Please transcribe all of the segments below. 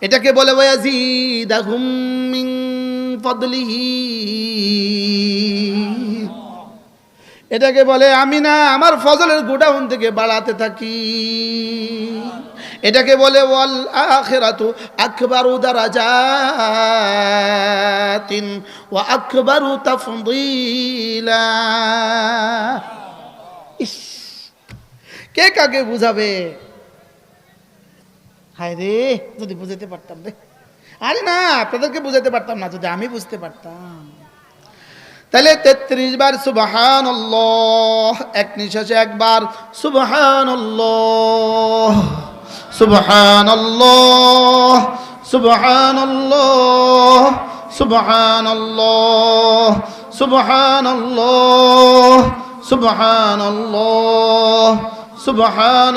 এটাকে বলে এটাকে বলে, আমি না আমার ফজলের গোডাউন থেকে বাড়াতে থাকি। এটাকে বলে, ওয়াল আখিরাতু আকবারু দারাজাতিন ওয়া আকবারু তাফদীলা। ইস, কে কাকে বুঝাবে? হায় রে, যদি বুঝাতে পারতাম রে। আরে না, আপনাদেরকে বুঝাতে পারতাম না, যদি আমি বুঝতে পারতাম। তাহলে তেত্রিশ বার সুবাহান এক নিঃশ্বাসে একবার সুবাহান সুবাহান সুবাহান সুবাহান সুবাহান সুবাহান সুবাহান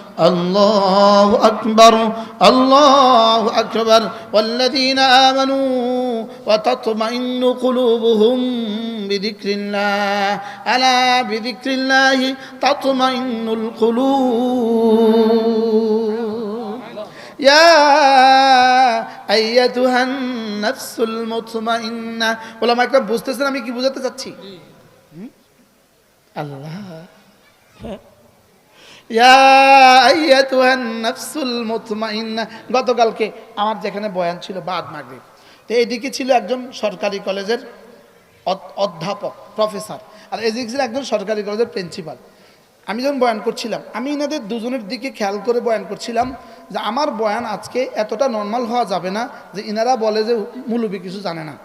الله أكبر الله أكبر والذين آمنوا وتطمئن قلوبهم بذكر الله ألا بذكر الله تطمئن القلوب يا أيتها النفس المطمئنة ওলামা একটা বুঝতেছেন আমি কি বুঝাতে চাচ্ছি হুম? আল্লাহ গতকালকে আমার যেখানে বয়ান ছিল বাদ মাগরিব। তো এইদিকে ছিল একজন সরকারি কলেজের অধ্যাপক প্রফেসর। আর এদিকে ছিল একজন সরকারি কলেজের প্রিন্সিপাল। আমি যখন বয়ান করছিলাম আমি এনাদের দুজনের দিকে খেয়াল করে বয়ান করছিলাম যে আমার বয়ান আজকে এতটা নর্মাল হওয়া যাবে না যে ইনারা বলে যে মুলুবি কিছু জানে না।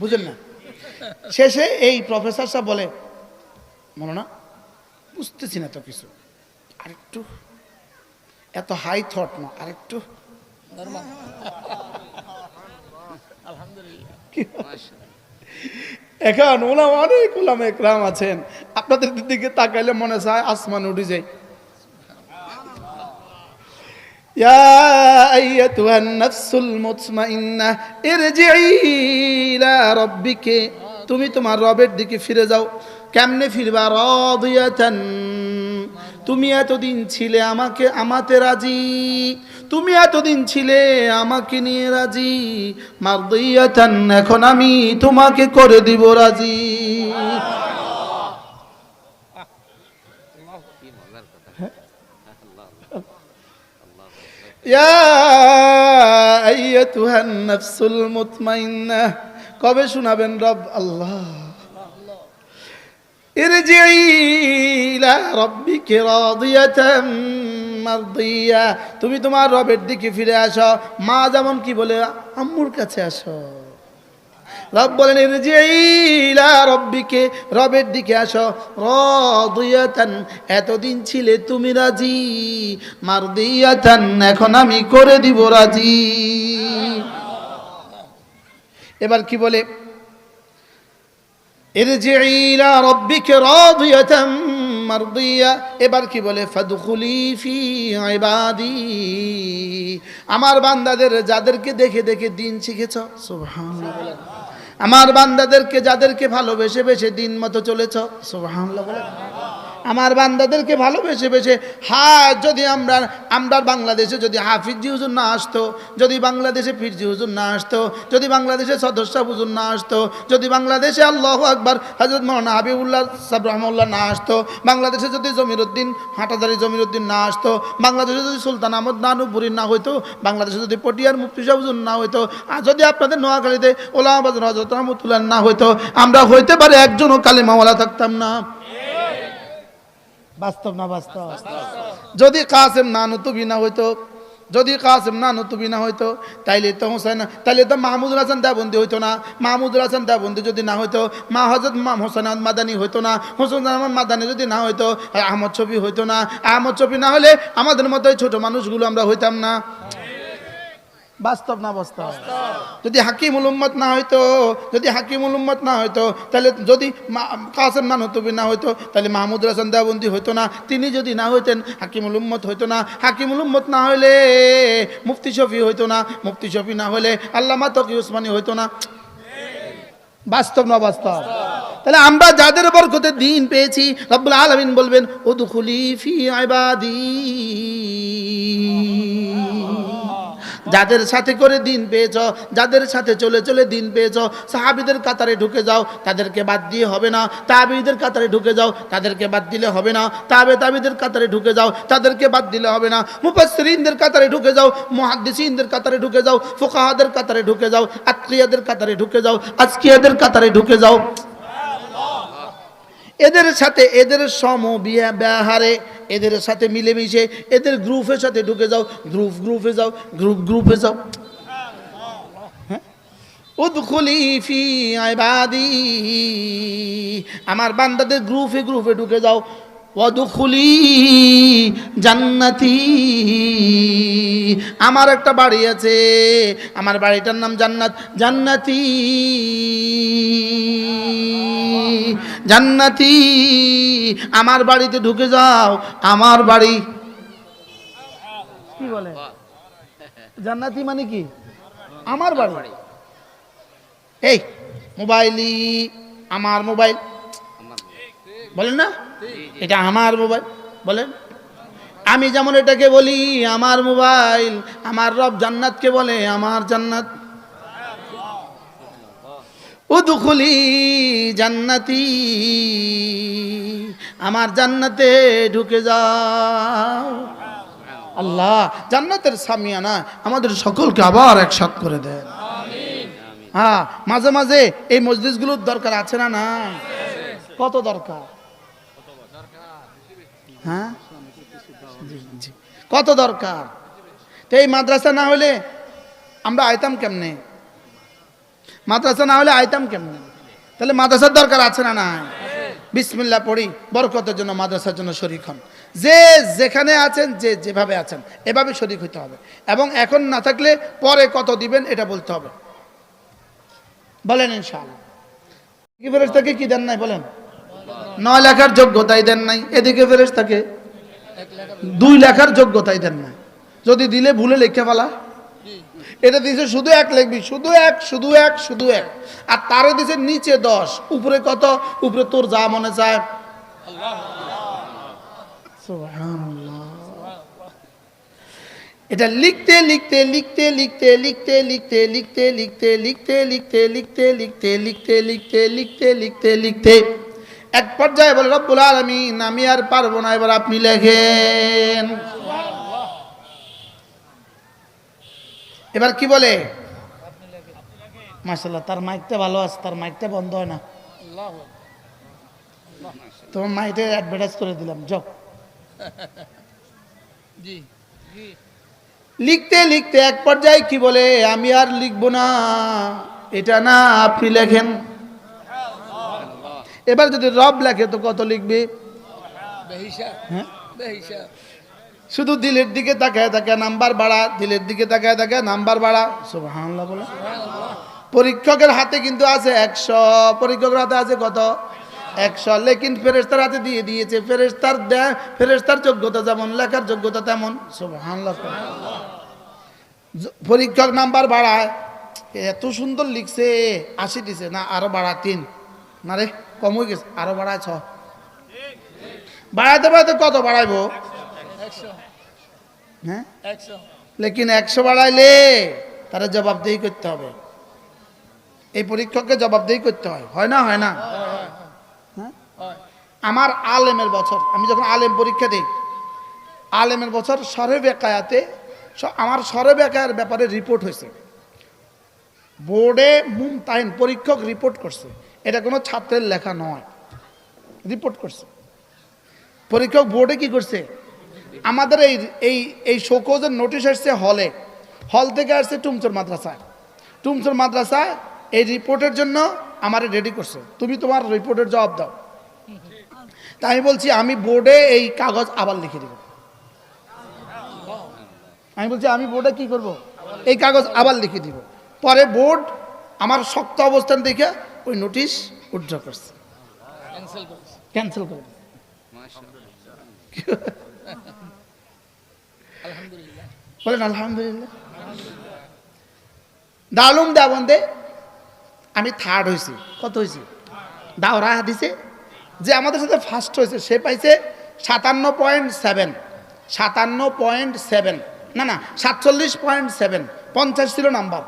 বুঝেন না? শেষে এই প্রফেসর সাহেব বলে মনে না বুঝতেছি না তো কিছু আরেকটু এত হাই থট না আরেকটু কি- এখন ওলাম অনেক ওলাম একরাম আছেন আপনাদের দিকে তাকাইলে মনে চায় আসমান উঠে যায় يا أيتها النفس المطمئنة ارجعي إلى ربك তুমি তোমার রবের দিকে ফিরে যাও কেমনে ফিরবা? রদিয়াতান। তুমি এতদিন ছিলে আমাকে, আমাতে রাজি। তুমি এতদিন ছিলে আমাকে নিয়ে রাজি। মারদিয়াতান, এখন আমি তোমাকে করে দিব রাজি। কবে শোনাবেন রব? আল্লাহ। তুমি তোমার রবের দিকে ফিরে আসো। মা যেমন কি বলে, আম্মুর কাছে আসো। রব বলেন ইরজিই ইলা রব্বিকে রবের দিকে আসো। রাদিয়াতান, এতদিন ছিলে তুমি রাজি। মার মারদিয়াতান, এখন আমি করে দিব রাজি। এবার কি বলে ইরজিই ইলা রব্বিকে রাদিয়াতান মারদিয়া। এবার কি বলে? ফাদখুলি ফি ইবাদি। আমার বান্দাদের যাদেরকে দেখে দেখে দিন শিখেছ? সুবহানাল্লাহ। আমার বান্দাদেরকে যাদেরকে ভালোবেসে বেসে দিন মতো চলেছ? সুবহানাল্লাহ। আমার বান্দাদেরকে ভালোবেসে বেসে হ্যাঁ যদি আমরা আমরা বাংলাদেশে যদি হাফিজি হুজুর না আসতো, যদি বাংলাদেশে ফিরজি হুজুর না আসতো, যদি বাংলাদেশে সদস্য হুজুর না আসতো, যদি বাংলাদেশে আল্লাহ আকবর হজরত মৌলানা হাবিবুল্লাহ সাব রহমুল্লাহ না আসতো, বাংলাদেশে যদি জমিরুদ্দিন হাটাদারি জমিরুদ্দিন না আসতো, বাংলাদেশে যদি সুলতান আহমদ নানুপুরি না হইতো, বাংলাদেশে যদি পটিয়ার মুফতি সাহেব হুজুর না হইতো, আর যদি আপনাদের নোয়াখালীতে ওলামাবাদ হজরত রহমতুল্লাহ না হইতো, আমরা হইতে পারে একজনও কালিমাওয়ালা থাকতাম না। বাস্তব না বাস্তব? যদি কাসেম না নতুবি না হইতো, যদি কাসেম না নতুবি না হইতো, তাইলে তো হোসেন তাইলে তো মাহমুদুল হাসান দেবন্দি হইতো না। মাহমুদুল হাসান দেবন্দি যদি না হইতো, মা হজরত মাম হোসেন আহমদ মাদানি হইতো না। হোসেন আহমদ মাদানি যদি না হইতো আহমদ ছবি হইতো না। আহমদ ছবি না হলে আমাদের মতো ছোট মানুষগুলো আমরা হইতাম না। বাস্তব না বাস্তব? যদি হাকিমুল উম্মত না হইতো, যদি হাকিমুল উম্মত না হইতো, তাহলে যদি কাসেম না নতুবি না হইতো, তাহলে মাহমুদ হাসান দেওবন্দি হইতো না। তিনি যদি না হইতেন হাকিমুল উম্মত হইতো না। হাকিমুল উম্মত না হইলে মুফতি শফি হইতো না। মুফতি শফি না হলে আল্লামা তকি উসমানী হইতো না। বাস্তব না বাস্তব? তাহলে আমরা যাদের বরকতে দিন পেয়েছি, রব্বুল আলমিন বলবেন ও দুখুলি ফি আইবাদি যাদের সাথে করে দিন পেয়েছ, যাদের সাথে চলে চলে দিন পেয়েছ, সাহাবিদের কাতারে ঢুকে যাও, তাদেরকে বাদ দিয়ে হবে না। তাবিদের কাতারে ঢুকে যাও, তাদেরকে বাদ দিলে হবে না। তাবে তাবিদের কাতারে ঢুকে যাও, তাদেরকে বাদ দিলে হবে না। মুফাসসিরিনদের কাতারে ঢুকে যাও, মুহাদ্দিসিনদের কাতারে ঢুকে যাও, ফুকাহাদের কাতারে ঢুকে যাও, আত্মীয়দের কাতারে ঢুকে যাও, আজকিয়াদের কাতারে ঢুকে যাও। এদের সাথে এদের সম বিয়া ব্যবহারে এদের সাথে মিলেমিশে, এদের গ্রুপের সাথে ঢুকে যাও গ্রুপ গ্রুপে যাও গ্রুপ গ্রুপে যাও। হ্যাঁ? আমার বান্দাদের গ্রুপে গ্রুপে ঢুকে যাও। ওয়াদুখুলি জান্নাতি। আমার একটা বাড়ি আছে, আমার বাড়িটার নাম জান্নাত। জান্নাতি। জান্নাতি। আমার বাড়িতে ঢুকে যাও, আমার বাড়ি। কি বলে? জান্নাতি মানে কি? আমার বাড়ি। এই, মোবাইলই, আমার মোবাইল। বলেন না? এটা আমার মোবাইল বলেন। আমি যেমন এটাকে বলি আমার মোবাইল আমার রব জান্নাতকে বলে আমার জান্নাত। উদখুলি জান্নাতি আমার জান্নাতে ঢুকে যাও। আল্লাহ জান্নাতের সামিয়ানা আমাদের সকলকে আবার একসাথ করে দেন। হ্যাঁ মাঝে মাঝে এই মসজিদগুলোর দরকার আছে না না কত দরকার? হ্যাঁ। কত দরকার? তো এই মাদ্রাসা না হলে আমরা আইতাম কেমনে? মাদ্রাসা না হলে আইতাম কেমনে? তাহলে মাদ্রাসার দরকার আছে না না বিসমিল্লা পড়ি, বরকতের জন্য মাদ্রাসার জন্য শরিক হন। যে যেখানে আছেন, যে যেভাবে আছেন, এভাবে শরিক হইতে হবে। এবং এখন না থাকলে পরে কত দিবেন এটা বলতে হবে। বলেন ইনশাআল্লাহ। কি কি দেন নাই বলেন? নয় লেখার যোগ্যতাই দেন নাই এদিকে ফেরেশতাকে দুই লেখার যোগ্যতাই দেন নাই যদি দিলে ভুলে লিখে ফেলা এটা দিছে শুধু এক লিখবি শুধু এক শুধু এক শুধু এক আর তারে দিছে নিচে দশ উপরে কত উপরে তোর যা মনে চায়। এটা লিখতে লিখতে লিখতে লিখতে লিখতে লিখতে লিখতে লিখতে লিখতে লিখতে লিখতে লিখতে লিখতে লিখতে লিখতে লিখতে এক পর্যায়ে বলে রব্বুল আলামিন আমি আর পারব না। এবার আপনি লেখেন। এবার কি বলে? মাসাল্লাহ তার মাইকটা ভালো আছে তার মাইকটা বন্ধ হয় না। তোমার মাইকটা অ্যাডভার্টাইজ করে দিলাম যাও। লিখতে লিখতে এক পর্যায়ে কি বলে? আমি আর লিখব না। এটা না আপনি লেখেন। এবার যদি রব লেখে তো কত লিখবে? হ্যাঁ? শুধু দিলের দিকে তাকায় থাকে নাম্বার বাড়া দিলের দিকে তাকায় থাকে নাম্বার বাড়া। সুবহানাল্লাহ বলে। পরীক্ষকের হাতে কিন্তু আছে একশো পরীক্ষকের হাতে আছে কত? একশো। লেকিন ফেরেস্তার হাতে দিয়ে দিয়েছে। ফেরেস্তার দেয় ফেরেস্তার যোগ্যতা যেমন লেখার যোগ্যতা তেমন। বলে। জ- পরীক্ষক নাম্বার বাড়ায়। এত সুন্দর লিখছে আশি দিছে না আরও বাড়া তিন। না রে কম হয়ে গেছে। আরও বাড়ায় ছ। বাড়াইতে বাড়াইতে কত বাড়াইবো? হ্যাঁ? লেকিন একশো বাড়াইলে তারা জবাবদেহি করতে হবে। এই পরীক্ষককে জবাবদেহি করতে হয়। হয় না হয় না? হ্যাঁ আমার আলেমের বছর আমি যখন আলেম পরীক্ষা দিই আলেমের বছর সরে বেকায়াতে আমার সরে বেকায়ের ব্যাপারে রিপোর্ট হয়েছে। বোর্ডে মুমতাহিন পরীক্ষক রিপোর্ট করছে। এটা কোনো ছাত্রের লেখা নয়। রিপোর্ট করছে। পরীক্ষক বোর্ডে কি করছে? আমাদের এই এই এই শোকজের নোটিশ আসছে হলে হল থেকে আসছে টুমচোর মাদ্রাসায়। টুমচোর মাদ্রাসায় এই রিপোর্টের জন্য আমার রেডি করছে। তুমি তোমার রিপোর্টের জবাব দাও। তাই আমি বলছি, আমি বোর্ডে এই কাগজ আবার লিখে দেব। আমি বলছি, আমি বোর্ডে কি করব? এই কাগজ আবার লিখে দিব। পরে বোর্ড আমার শক্ত অবস্থান দেখে ওই নোটিশ উইথড্র করছে। ক্যান্সেল করে বলেন আলহামদুলিল্লাহ। দালুম দেবন্দে আমি থার্ড হয়েছি। কত হয়েছি? দাওরা দিছে যে আমাদের সাথে ফার্স্ট হয়েছে সে পাইছে সাতান্ন পয়েন্ট সেভেন সাতান্ন পয়েন্ট সেভেন না না সাতচল্লিশ পয়েন্ট সেভেন পঞ্চাশ ছিল নাম্বার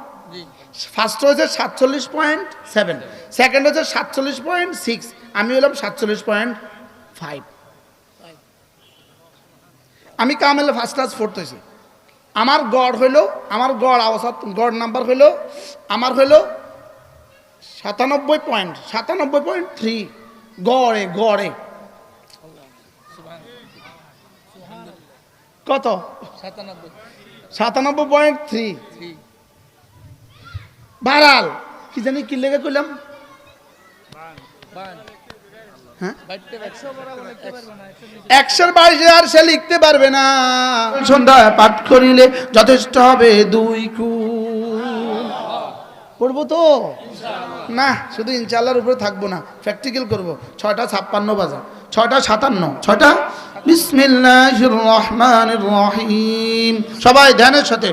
ফার্স্ট হয়েছে সাতচল্লিশ পয়েন্ট সেভেন সেকেন্ড হচ্ছে সাতচল্লিশ পয়েন্ট সিক্স আমি হলাম সাতচল্লিশ পয়েন্ট ফাইভ আমি কামেলে ফার্স্ট ক্লাস ফোর্থ হয়েছি। আমার গড় হইল, আমার গড় অবস্থা, গড় নাম্বার হইল, আমার হইল সাতানব্বই পয়েন্ট সাতানব্বই পয়েন্ট থ্রি গড়ে গড়ে। কত? সাতানব্বই। সাতানব্বই পয়েন্ট থ্রি বাড়াল। কি জানি কি লেগে কইলাম? হ্যাঁ? আর সে লিখতে পারবে না। পাঠ করিলে যথেষ্ট হবে দুই পড়ব তো? না, শুধু উপরে থাকব না প্র্যাকটিক্যাল করব। ছাপ্পান্ন বাজে। ছয়টা সাতান্ন। ছয়টা? রহমানির রহিম। সবাই ধ্যানের সাথে।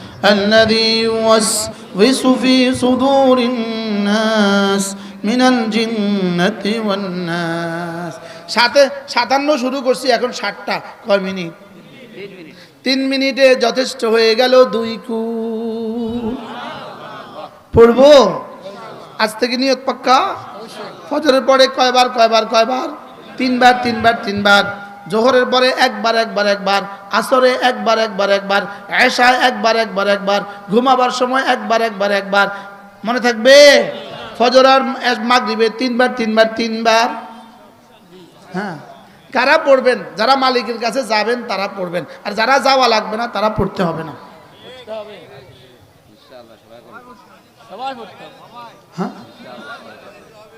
الذي يوسوس في صدور الناس من الجنة والناس সাথে সাতান্ন শুরু করছি এখন ষাটটা কয় মিনিট তিন মিনিটে যথেষ্ট হয়ে গেল দুই কু পড়বো আজ থেকে নিয়ত পাক্কা ফজরের পরে কয়বার কয়বার কয়বার তিনবার তিনবার তিনবার জোহরের পরে একবার একবার একবার, আসরে একবার একবার একবার, এশায় একবার একবার একবার, ঘুমাবার সময় একবার একবার একবার, মনে থাকবে? ফজর আর মাগরিবে তিনবার তিনবার তিনবার। হ্যাঁ কারা পড়বেন? যারা মালিকের কাছে যাবেন, তারা পড়বেন। আর যারা যাওয়া লাগবে না, তারা পড়তে হবে না। হ্যাঁ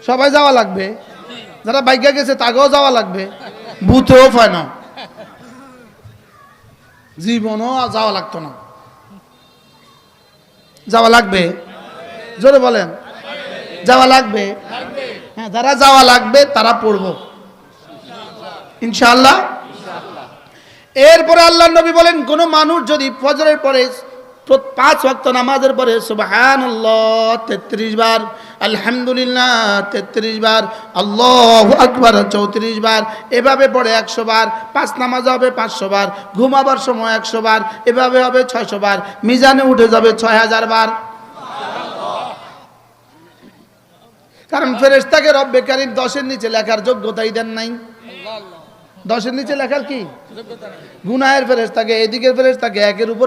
সবাই যাওয়া লাগবে। যারা বাইকে গেছে, তাকেও যাওয়া লাগবে। বুথেও পায় না। জীবনও যাওয়া লাগতো না। যাওয়া লাগবে? জোরে বলেন। যাওয়া লাগবে? হ্যাঁ যারা যাওয়া লাগবে, তারা পড়ব। ইনশাআল্লাহ। এরপরে আল্লাহ নবী বলেন, কোন মানুষ যদি ফজরের পরে পাঁচ ওয়াক্ত নামাজের পরে সুবাহান তেত্রিশ বার আলহামদুলিল্লাহ তেত্রিশ বার আল্লাহ আকবার চৌত্রিশ বার এভাবে পড়ে একশো বার পাঁচ নামাজ হবে পাঁচশো বার ঘুমাবার সময় একশো বার এভাবে হবে ছয়শো বার মিজানে উঠে যাবে ছয় হাজার বার। কারণ ফেরেস্তাকে রব্বে কারিম দশের নিচে লেখার যোগ্যতাই দেন নাই। দশের নিচে লেখার কি? গুনাহের ফেরেস্তাকে এদিকের ফেরেস্তাকে একের উপর